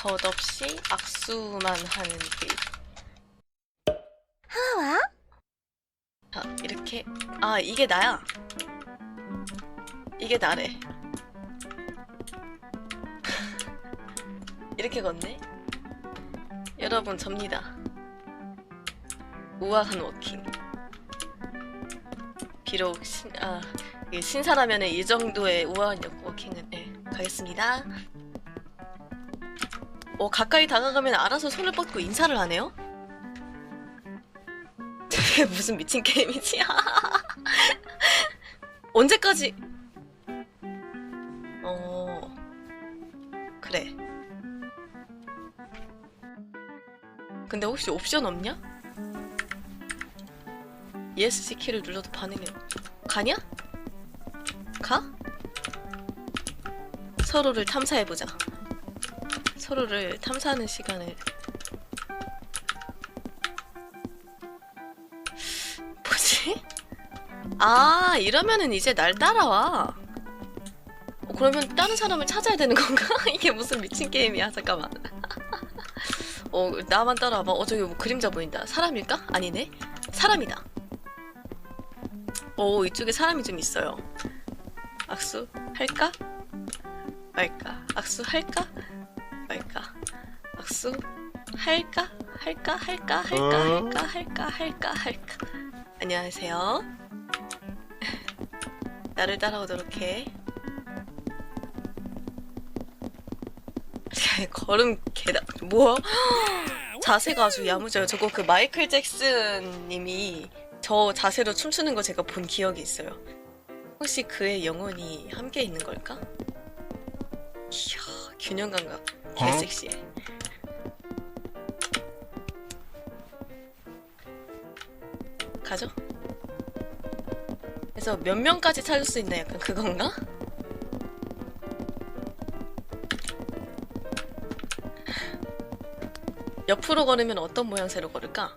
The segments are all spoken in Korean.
덧없이 악수만 하는 길. 하와? 자, 이렇게. 아, 이게 나야. 이게 나래. 이렇게 걷네. 여러분, 접니다. 우아한 워킹. 비록 신, 아, 신사라면 이 정도의 우아한 역- 워킹은, 네, 가겠습니다. 어, 가까이 다가가면 알아서 손을 뻗고 인사를 하네요? 저게 무슨 미친 게임이지? 언제까지? 어 그래. 근데 혹시 옵션 없냐? ESC 키를 눌러도 반응이 없. 가냐? 가? 서로를 탐사해보자. 서로를 탐사하는 시간을 뭐지? 아 이러면은 이제 날 따라와 어, 그러면 다른 사람을 찾아야 되는 건가? 이게 무슨 미친 게임이야 잠깐만 어 나만 따라와봐 어 저기 뭐 그림자 보인다 사람일까? 아니네 사람이다 오 이쪽에 사람이 좀 있어요 악수 할까? 말까? 악수 할까? 말까? 악수 할까? 할까? 할까? 할까? 할까? 할까? 할까? 할까? 안녕하세요. 나를 따라오도록 해. 걸음 계단 뭐야? 자세가 아주 야무져요. 저거 그 마이클 잭슨 님이 저 자세로 춤추는 거 제가 본 기억이 있어요. 혹시 그의 영혼이 함께 있는 걸까? 이야, 균형 감각 개 섹시해. 가죠? 그래서 몇 명까지 찾을 수 있나 약간 그건가? 옆으로 걸으면 어떤 모양새로 걸을까?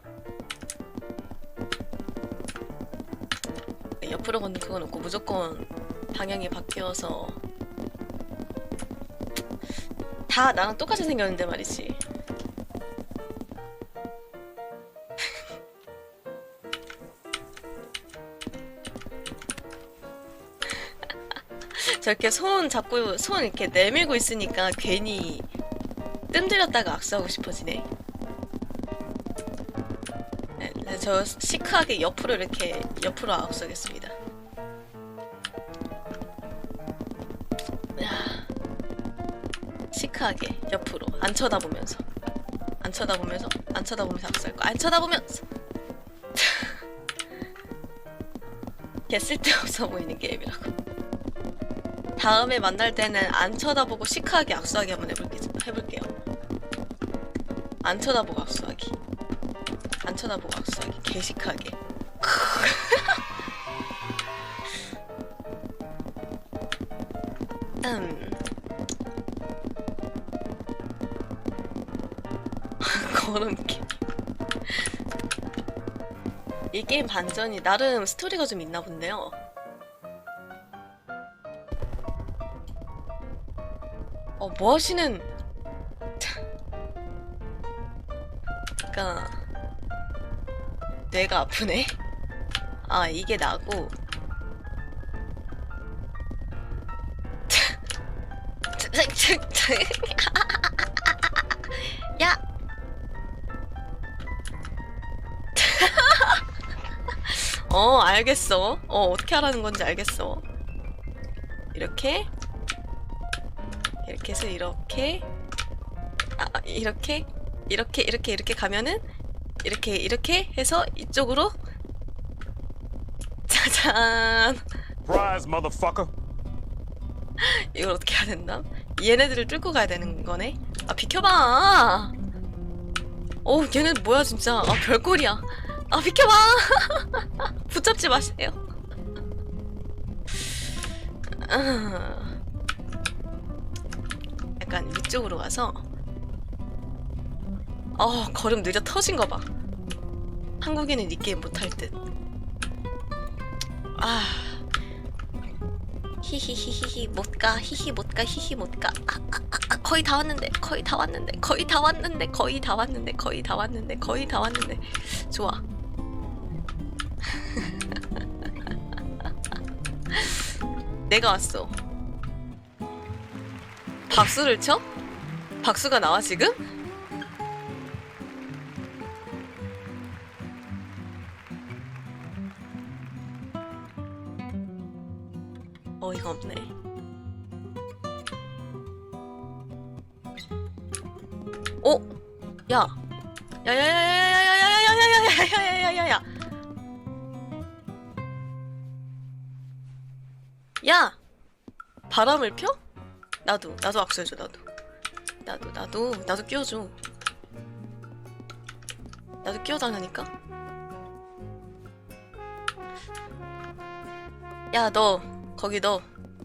옆으로 걷는 그건 없고 무조건 방향이 바뀌어서 다 나랑 똑같이 생겼는데 말이지 저렇게 손 잡고 손 이렇게 내밀고 있으니까 괜히 뜸들였다가 악수하고 싶어지네. 네, 네, 저 시크하게 옆으로 이렇게 옆으로 악수하겠습니다. 시크하게 옆으로 안 쳐다보면서 안 쳐다보면서 안 쳐다보면서 악수할 거안 쳐다보면서 개 쓸데없어 보이는 게임이라고. 다음에 만날 때는 안 쳐다보고 시크하게 악수하기 한번 해볼게, 해볼게요. 안 쳐다보고 악수하기. 안 쳐다보고 악수하기. 개시크하게. 음. 걸음기. 이 게임 반전이 나름 스토리가 좀 있나 본데요. 어, 뭐 하시는. 그니까. 뇌가 아프네? 아, 이게 나고. 어, 알겠어. 어, 어떻게 하라는 건지 알겠어. 이렇게. 이렇게 해서 이렇게 아 아, 이렇게 이렇게 이렇게 이렇게 가면은 이렇게 이렇게 해서 이쪽으로 짜잔 motherfucker. 이걸 어떻게 해야 된다? 얘네들을 뚫고 가야 되는 거네 아 비켜봐 어 얘네 뭐야 진짜 아 별꼴이야 아 비켜봐. 붙잡지 마세요. 아. 약간 위쪽으로 가서. 어 걸음 느려 터진 거 봐. 한국인은 이 게임 못할 듯. 아. 히히히히히 못가 히히 못가 히히 못가. 아, 아, 아, 아, 거의 다 왔는데 거의 다 왔는데 거의 다 왔는데 거의 다 왔는데 거의 다 왔는데 거의 다 왔는데. 좋아 내가 왔어 박수를 쳐? 박수가 나와 지금? 어이가 없네. 어? 야. 야야야야야야야야야야야야야야야 야. 바람을 펴? 나도 나도 악수해줘 나도. 나도 나도 나도 끼워줘. 나도 끼워달라니까. 야 너 거기 너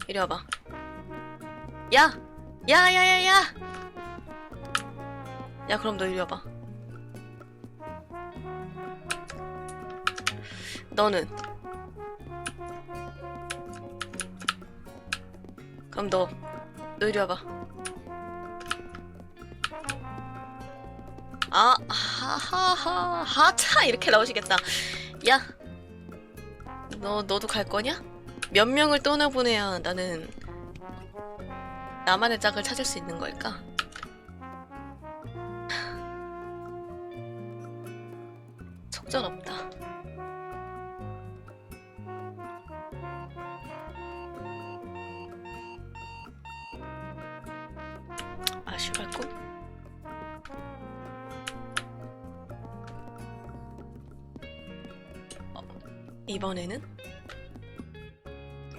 이리 와봐. 야! 야, 야, 야, 야! 야, 그럼 너 이리 와봐. 너는? 그럼 너, 너 이리 와봐. 아, 하하하, 하차! 이렇게 나오시겠다. 야! 너, 너도 갈 거냐? 몇 명을 떠나보내야 나는 나만의 짝을 찾을 수 있는 걸까? 속절없다. 아쉬울 꿈? 어, 이번에는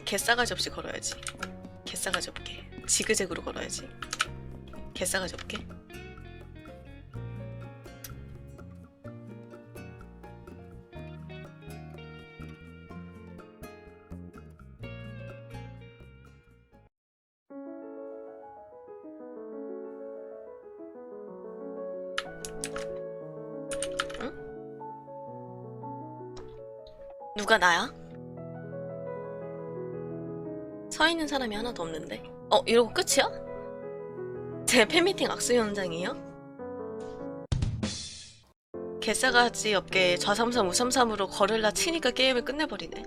개싸가지 없이 걸어야지. 개싸가지 없게. 지그재그로 걸어야지. 개싸가지 없게. 누가 나야? 서 있는 사람이 하나도 없는데. 어, 이러고 끝이야? 제 팬미팅 악수 현장이에요? 개싸가지 업계 좌삼삼 우삼삼으로 거를라 치니까 게임을 끝내버리네.